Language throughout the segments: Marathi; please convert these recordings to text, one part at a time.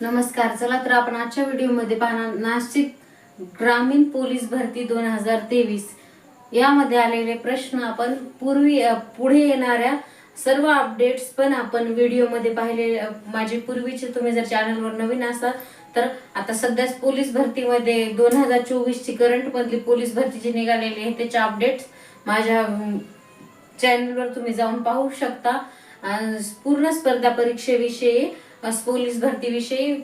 नमस्कार चला तर आपण आजच्या व्हिडिओमध्ये पाहणार नाशिक ग्रामीण पोलीस भरती दोन हजार तेवीस. यामध्ये आलेले प्रश्न आपण पूर्वी पुढे येणाऱ्या सर्व अपडेट्स पण आपण व्हिडिओमध्ये पाहिले माझे पूर्वीचे तुम्ही जर चॅनलवर नवीन असाल तर आता सध्याच पोलीस भरतीमध्ये दोन हजार चोवीसची करंट मधली पोलीस भरती जी निघालेली आहे. त्याच्या अपडेट्स माझ्या चॅनलवर तुम्ही जाऊन पाहू शकता. पूर्ण स्पर्धा परीक्षेविषयी पोलीस भरतीविषयी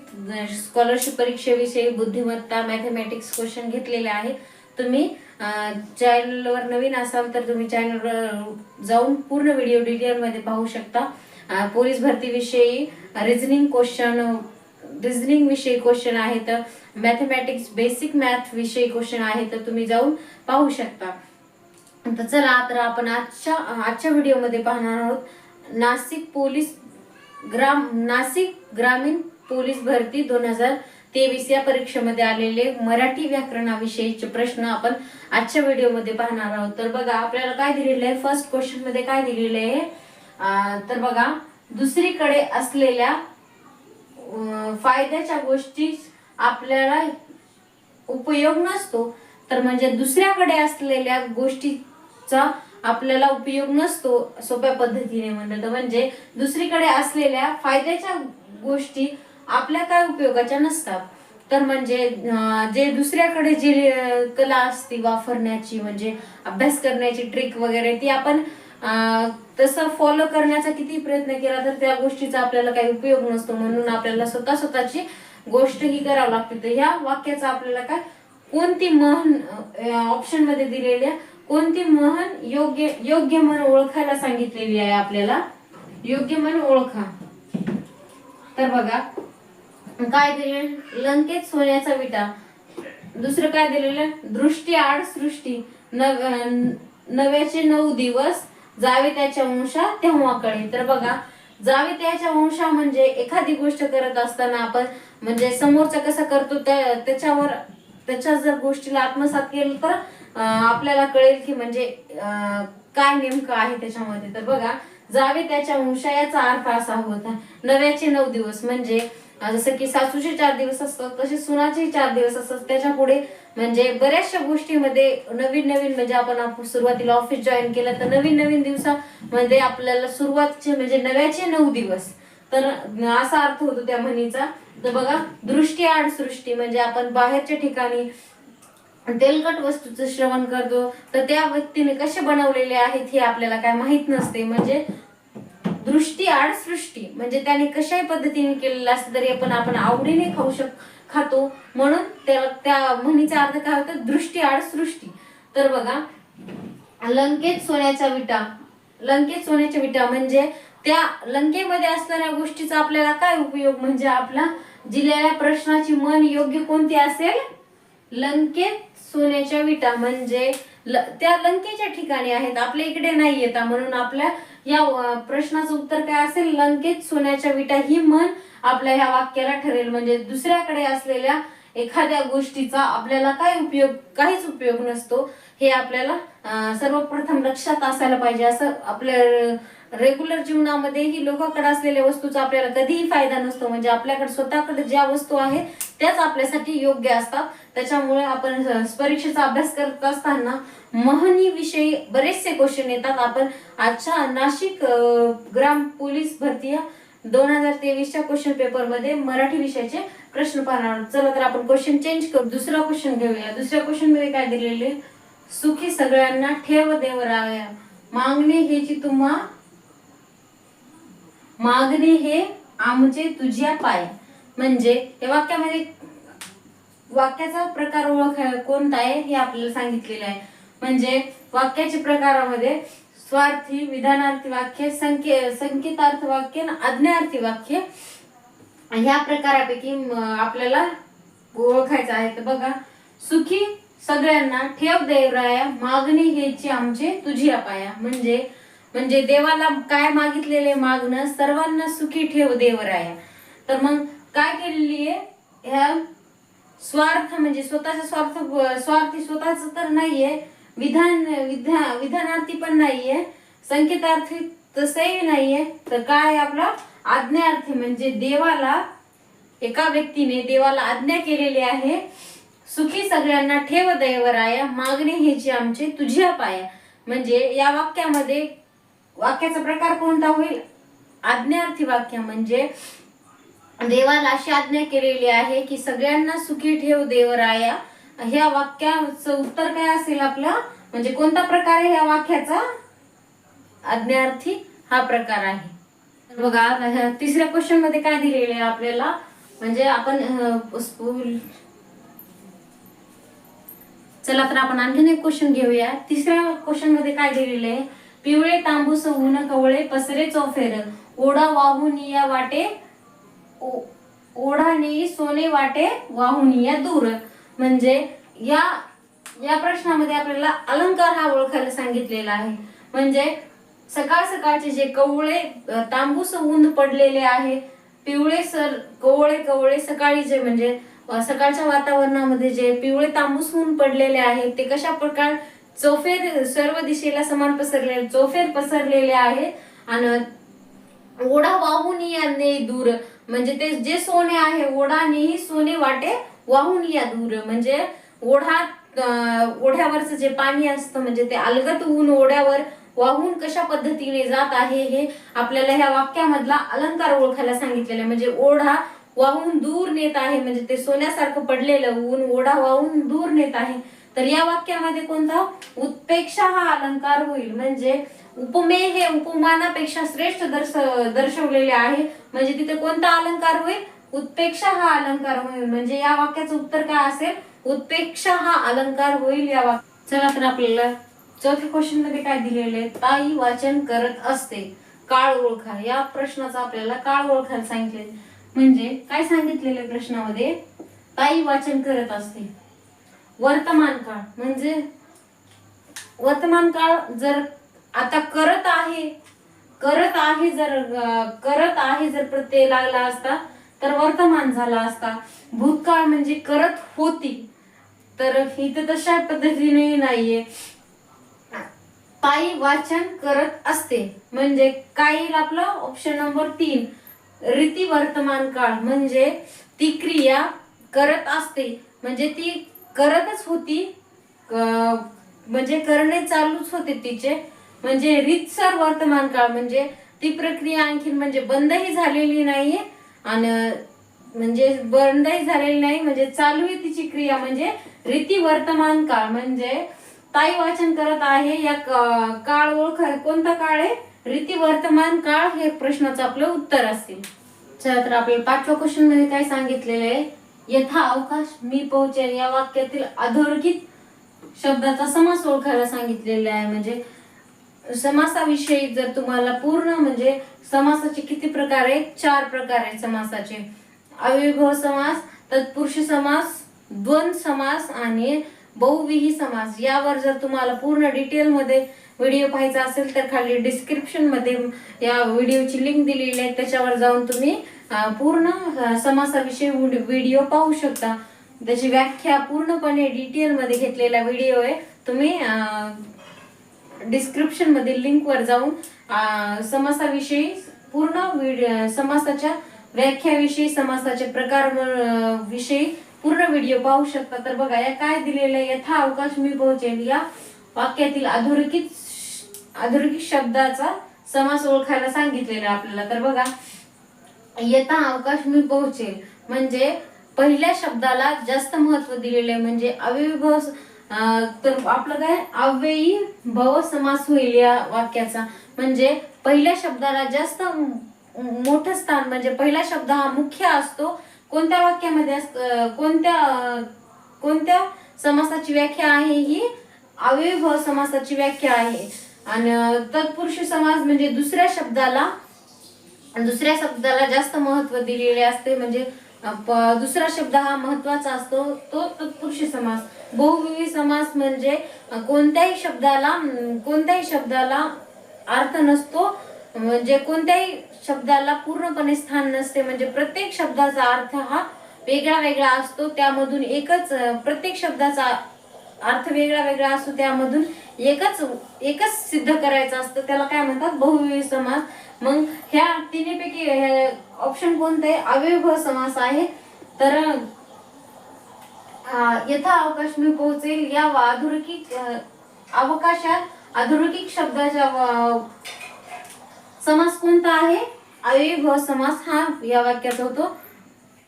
स्कॉलरशिप परीक्षेविषयी बुद्धिमत्ता मॅथमॅटिक्स क्वेश्चन घेतलेले आहे तुम्ही चॅनलवर नवीन असाल तर तुम्ही चॅनलवर जाऊन पूर्ण व्हिडिओ डिटेलमध्ये पाहू शकता. पोलीस भरतीविषयी रिझनिंग क्वेश्चन रिझनिंग विषयी क्वेश्चन आहेत. मॅथमॅटिक्स बेसिक मॅथ विषयी क्वेश्चन आहे तर तुम्ही जाऊन पाहू शकता. तर चला तर आपण आजच्या आजच्या व्हिडिओमध्ये पाहणार आहोत. नाशिक पोलीस ग्राम नाशिक ग्रामीण पोलीस भरती दोन हजार तेवीस या परीक्षेमध्ये आलेले मराठी व्याकरणाविषयीचे प्रश्न आपण आजच्या व्हिडिओमध्ये पाहणार आहोत. तर बघा आपल्याला काय दिलेलं आहे? फर्स्ट क्वेश्चनमध्ये काय दिलेलं आहे? तर बघा दुसरीकडे असलेल्या फायद्याच्या गोष्टी आपल्याला उपयोग नसतो तर म्हणजे दुसऱ्याकडे असलेल्या गोष्टीचा आपल्याला उपयोग नसतो सोप्या पद्धतीने म्हणलं तर. म्हणजे दुसरीकडे असलेल्या फायद्याच्या गोष्टी आपल्या काय उपयोगाच्या नसतात. तर म्हणजे जे दुसऱ्याकडे जी कला असते वापरण्याची म्हणजे अभ्यास करण्याची ट्रिक वगैरे ती आपण तसं फॉलो करण्याचा किती प्रयत्न केला तर त्या गोष्टीचा आपल्याला काही उपयोग नसतो. म्हणून आपल्याला स्वतः स्वतःची गोष्ट ही करावं लागते. तर ह्या वाक्याचा आपल्याला काय कोणती म्हण ऑप्शनमध्ये दिलेल्या कोणती मन योग्य योग्य मन ओळखायला सांगितलेली आहे आपल्याला? योग्य मन ओळखा. तर बघा काय दिले लंकेत सोन्याचा विटा. दुसरं काय दिलेलं? दृष्टी आड सृष्टी. नव नव्याचे नऊ दिवस जावे त्याच्या वंशा तेव्हाकडे. तर बघा जावे त्याच्या वंशा म्हणजे एखादी गोष्ट करत असताना आपण म्हणजे समोरचा कसा करतो त्या त्याच्यावर त्याच्या जर गोष्टीला आत्मसात केलं तर आपल्याला कळेल की म्हणजे काय नेमकं आहे त्याच्यामध्ये. तर बघा जावे त्याच्या वंशा याचा अर्थ असा होता. नव्याचे नऊ दिवस म्हणजे जसं की सासूचे चार दिवस असतात तसे सुनाचे चार दिवस असतात. त्याच्या पुढे म्हणजे बऱ्याचशा गोष्टीमध्ये नवीन नवीन म्हणजे आपण सुरुवातीला ऑफिस जॉईन केलं तर नवीन नवीन दिवसामध्ये आपल्याला सुरुवातचे म्हणजे नव्याचे नऊ दिवस. तर असा अर्थ होतो त्या म्हणीचा. तर बघा दृष्टी आड सृष्टी म्हणजे आपण बाहेरच्या ठिकाणी तेलकट वस्तूचं श्रवण करतो. तर त्या व्यक्तीने कसे बनवलेले आहेत हे आपल्याला काय माहीत नसते. म्हणजे दृष्टी आडसृष्टी म्हणजे त्याने कशाही पद्धतीने केलेलं असतं तरी आपण आपण आवडीने खाऊ शक खातो. म्हणून त्या त्या म्हणीचा अर्थ काय होतो? दृष्टी आडसृष्टी तर बघा लंकेत सोन्याचा विटा. लंकेत सोन्याच्या विटा म्हणजे त्या लंकेमध्ये असणाऱ्या गोष्टीचा आपल्याला काय उपयोग? म्हणजे आपला दिलेल्या प्रश्नाची मन योग्य कोणती असेल? लंकेत सोन्याच्या विटा म्हणजे ल- त्या लंकेच्या ठिकाणी आहेत. आपल्या इकडे नाही येतात म्हणून आपल्या या प्रश्नाचं उत्तर काय असेल? लंकेत सोन्याच्या विटा ही म्हण आपल्या ह्या वाक्याला ठरेल. म्हणजे दुसऱ्याकडे असलेल्या एखाद्या गोष्टीचा आपल्याला काय उपयोग काहीच उपयोग नसतो. हे आपल्याला सर्वप्रथम लक्षात असायला पाहिजे. असं आपल्या रेग्युलर जीवनामध्येही लोकांकडे असलेल्या वस्तूचा आपल्याला कधीही फायदा नसतो. म्हणजे आपल्याकडे स्वतःकडे ज्या वस्तू आहेत त्याच आपल्यासाठी योग्य असतात. त्याच्यामुळे आपण परीक्षेचा अभ्यास करत असताना महनी विषयी बरेचसे क्वेश्चन येतात. आपण आजच्या नाशिक ग्राम पोलीस भरती दोन हजार तेवीसच्या क्वेश्चन पेपरमध्ये मराठी विषयाचे प्रश्न पाहणार चला तर आपण क्वेश्चन चेंज करू. दुसरा क्वेश्चन घेऊया. दुसऱ्या क्वेश्चनमध्ये काय दिलेले सुखी सगळ्यांना ठेव देव राव्या मागणे ह्याची तुम्हा मागणे हे आमचे तुझ्या पाय. म्हणजे या वाक्यामध्ये वाक्याचा प्रकार ओळख कोणता आहे हे आपल्याला सांगितलेलं आहे. म्हणजे वाक्याच्या प्रकारामध्ये स्वार्थी विधानार्थी वाक्य संके संकेतार्थ वाक्य अज्ञार्थी आज्ञार्थी वाक्य ह्या प्रकारापैकी आपल्याला ओळखायचं आहे. तर बघा सुखी सगळ्यांना ठेव देवराया मागणी हेची आमचे तुझी अपाया म्हणजे म्हणजे देवाला काय मागितलेले मागणं सर्वांना सुखी ठेव देवराया तर मग काय केलेली आहे? ह्या स्वार्थ म्हणजे स्वतःचा स्वार्थ स्वार्थी स्वतःच तर नाहीये विधान विधा विधानार्थी पण नाहीये संकेतार्थी तसंही नाहीये. तर काय आपला? आज्ञार्थी म्हणजे देवाला एका व्यक्तीने देवाला आज्ञा केलेली आहे सुखी सगळ्यांना ठेव दैवराया मागणे हेची आमचे तुझ्या पाया. म्हणजे या वाक्यामध्ये वाक्याचा प्रकार कोणता होईल? आज्ञार्थी वाक्य म्हणजे देवाला अशी आज्ञा केलेली आहे की सगळ्यांना सुखी ठेव देवराया. ह्या वाक्याचं उत्तर काय असेल आपलं? म्हणजे कोणता प्रकार आहे या वाक्याचा? आज्ञार्थी हा प्रकार आहे. बघा तिसऱ्या क्वेश्चनमध्ये काय दिलेले आहे आपल्याला? म्हणजे आपण स्कूल चला तर आपण आणखीन एक क्वेश्चन घेऊया. तिसऱ्या क्वेश्चनमध्ये काय दिलेले आहे? पिवळे तांबूस ऊन कवळे पसरे चौफेर. ओढा वाहून या वाटे ओढा नेई सोने वाटे वाहून या दूर. म्हणजे या या प्रश्नामध्ये आपल्याला अलंकार हा ओळखायला सांगितलेला आहे. म्हणजे सकाळ सकाळचे जे कवळे तांबूस ऊन पडलेले आहे पिवळे सर कवळे कवळे सकाळी जे म्हणजे सकाळच्या वातावरणामध्ये जे पिवळे तांबूस ऊन पडलेले आहेत ते कशा प्रकार चौफेर सर्व दिशेला समान पसरलेले चौफेर पसरलेले आहे. आणि ओढा वाहून याने दूर. म्हणजे ते जे सोने आहे ओढानेही सोने वाटे वाहून या दूर. म्हणजे ओढा ओढ्यावरचं जे पाणी असतं म्हणजे ते अलगत ऊन ओढ्यावर वाहून कशा पद्धतीने जात आहे हे आपल्याला ह्या वाक्यामधला अलंकार ओळखायला सांगितलेलं आहे. म्हणजे ओढा वाहून दूर नेत आहे म्हणजे ते सोन्यासारखं पडलेलं ऊन ओढा वाहून दूर नेत आहे. तर या वाक्यामध्ये कोणता? उत्पेक्षा हा अलंकार होईल. म्हणजे उपमेय हे उपमानापेक्षा श्रेष्ठ दर्श दर्शवलेले आहे. म्हणजे तिथे कोणता अलंकार होईल? उत्पेक्षा हा अलंकार होईल. म्हणजे या वाक्याचं उत्तर काय असेल? उत्पेक्षा हा अलंकार होईल या वाक्य चला तर आपल्याला चौथ्या क्वेश्चनमध्ये काय दिलेले? ताई वाचन करत असते. काळ ओळखा. या प्रश्नाचा आपल्याला काळ ओळखायला सांगितले. म्हणजे काय सांगितलेले प्रश्नामध्ये? ताई वाचन करत असते. वर्तमान काळ. म्हणजे वर्तमान काळ जर आता करत आहे करत आहे जर करत आहे जर प्रत्यय लागला असता तर वर्तमान झाला असता. भूतकाळ म्हणजे करत होती. तर इथं तशा पद्धतीने नाहीये. ताई वाचन करत असते. म्हणजे काय येईल आपलं ऑप्शन नंबर तीन रीती वर्तमान काळ. म्हणजे ती क्रिया करत असते. म्हणजे ती करतच होती. म्हणजे करणे चालूच होते तिचे. म्हणजे रीतसर वर्तमान काळ म्हणजे ती प्रक्रिया आणखीन म्हणजे बंदही झालेली नाहीये. आणि म्हणजे बंदही झालेली नाही म्हणजे चालू आहे तिची क्रिया म्हणजे रीती वर्तमान काळ. म्हणजे ताई वाचन करत आहे या काळ ओळख कोणता काळ आहे? रीती वर्तमान काळ हे प्रश्नाचं आपलं उत्तर असेल. चला तर आपल्याला पाचव्या क्वेश्चनमध्ये काय सांगितलेलं आहे? यथा अवकाश मी पोहोचेल या वाक्यातील अधोरेखित शब्दाचा समास ओळखायला सांगितलेला आहे. म्हणजे समासाविषयी जर तुम्हाला पूर्ण म्हणजे समासाचे किती प्रकार आहेत? चार प्रकार आहेत समासाचे. अविभव समास तत्पुरुष समास द्वंद्व समास आणि बहुविही समास यावर जर तुम्हाला पूर्ण डिटेलमध्ये व्हिडिओ पाहायचा असेल तर खाली डिस्क्रिप्शनमध्ये या व्हिडिओची लिंक दिलेली आहे. त्याच्यावर जाऊन तुम्ही पूर्ण समासाविषयी व्हिडिओ पाहू शकता. त्याची व्याख्या पूर्णपणे डिटेलमध्ये घेतलेला व्हिडिओ आहे. तुम्ही डिस्क्रिप्शनमध्ये लिंकवर जाऊन समासाविषयी पूर्ण व्हिडिओ समासाच्या व्याख्याविषयी समासाचे प्रकार विषयी पूर्ण व्हिडिओ पाहू शकता. तर बघा या काय दिलेलं आहे? यथा अवकाश मी पोहोचेल या वाक्यातील अधोरेखित अधोरेखित शब्दाचा समास ओळखायला सांगितलेला आपल्याला. तर बघा येता अवकाश मी पोहोचेल म्हणजे पहिल्या शब्दाला जास्त महत्त्व दिलेले आहे. म्हणजे अव्ययीभव अं, तर आपलं काय? अव्ययी भव समास होईल या वाक्याचा. म्हणजे पहिल्या शब्दाला जास्त मोठं स्थान म्हणजे पहिला शब्द हा मुख्य असतो. कोणत्या वाक्यामध्ये असत कोणत्या कोणत्या समासाची व्याख्या आहे ही? अव्ययीभव समासाची व्याख्या आहे. आणि तत्पुरुषी तत्पुरुष समास म्हणजे दुसऱ्या शब्दाला दुसऱ्या शब्दाला जास्त महत्त्व दिलेले असते म्हणजे प- दुसरा शब्द हा महत्त्वाचा असतो तो तत्पुरुष समास. बहुविवी समास म्हणजे कोणत्याही शब्दाला कोणत्याही शब्दाला अर्थ नसतो म्हणजे कोणत्याही शब्दाला पूर्णपणे स्थान नसते. म्हणजे प्रत्येक शब्दाचा अर्थ हा वेगळा वेगळा असतो. त्यामधून एकच प्रत्येक शब्दाचा अर्थ वेगळा वेगळा असतो. त्यामधून एकच एकच सिद्ध करायचं असतं. त्याला काय म्हणतात? बहुविध समास. मग ह्या तिन्हीपैकी ऑप्शन कोणतं? आहे अव्ययभव समास आहे. तर यथा अवकाश मी पोहोचेल या व अधोरेखित अवकाशात अधोरेखित शब्दाच्या समास कोणता आहे? अव्ययीभाव समास हा या वाक्याचा होतो.